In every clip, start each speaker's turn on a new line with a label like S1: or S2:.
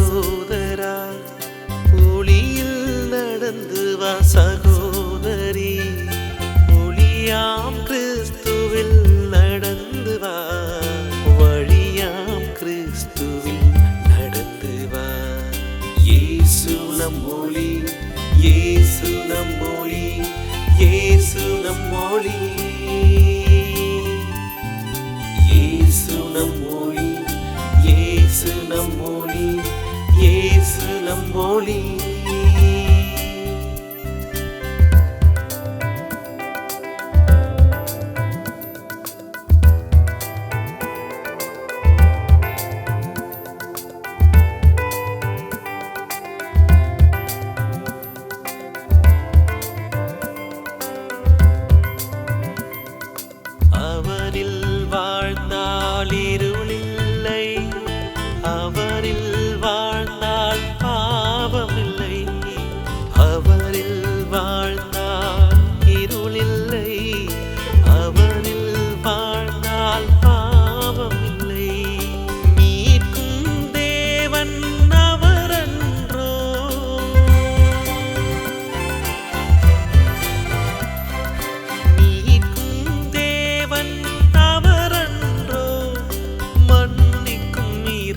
S1: சகோதரா ஒளியில் நடந்து வா சகோதரி. ஒளியாம் கிறிஸ்துவில் நடந்து வா வழியாம் கிறிஸ்துவில் நடந்து வா. இயேசு நம் ஒளி இயேசு நம் ஒளி இயேசு நம் ஒளி. நம் ஒளி. அவரில் வாழ்ந்தால் இருளில்லை. அவரில்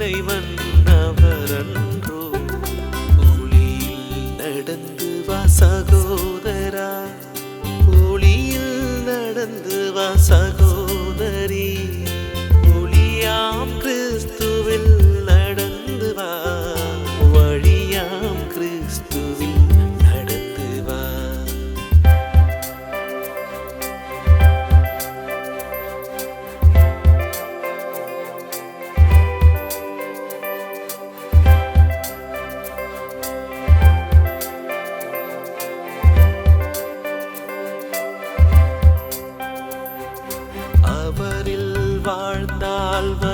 S1: மன்னிக்கும் வாழ்ந்தால்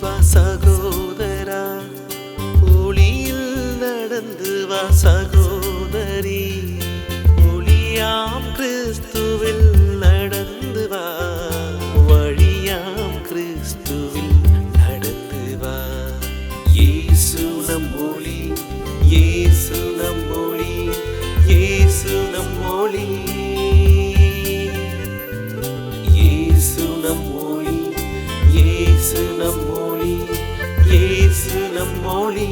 S1: வா சகோதரா ஒளியில் நடந்து வா சகோதரி ஒளியாம் கிறிஸ்துவில் நடந்து வா வழியாம் கிறிஸ்துவில் நடந்து வா. இயேசு நம் ஒளி இயேசு நம் ஒளி இயேசு நம் ஒளி. இயேசு நம் ஒளி இயேசு நம் ஒளி இயேசு நம் ஒளி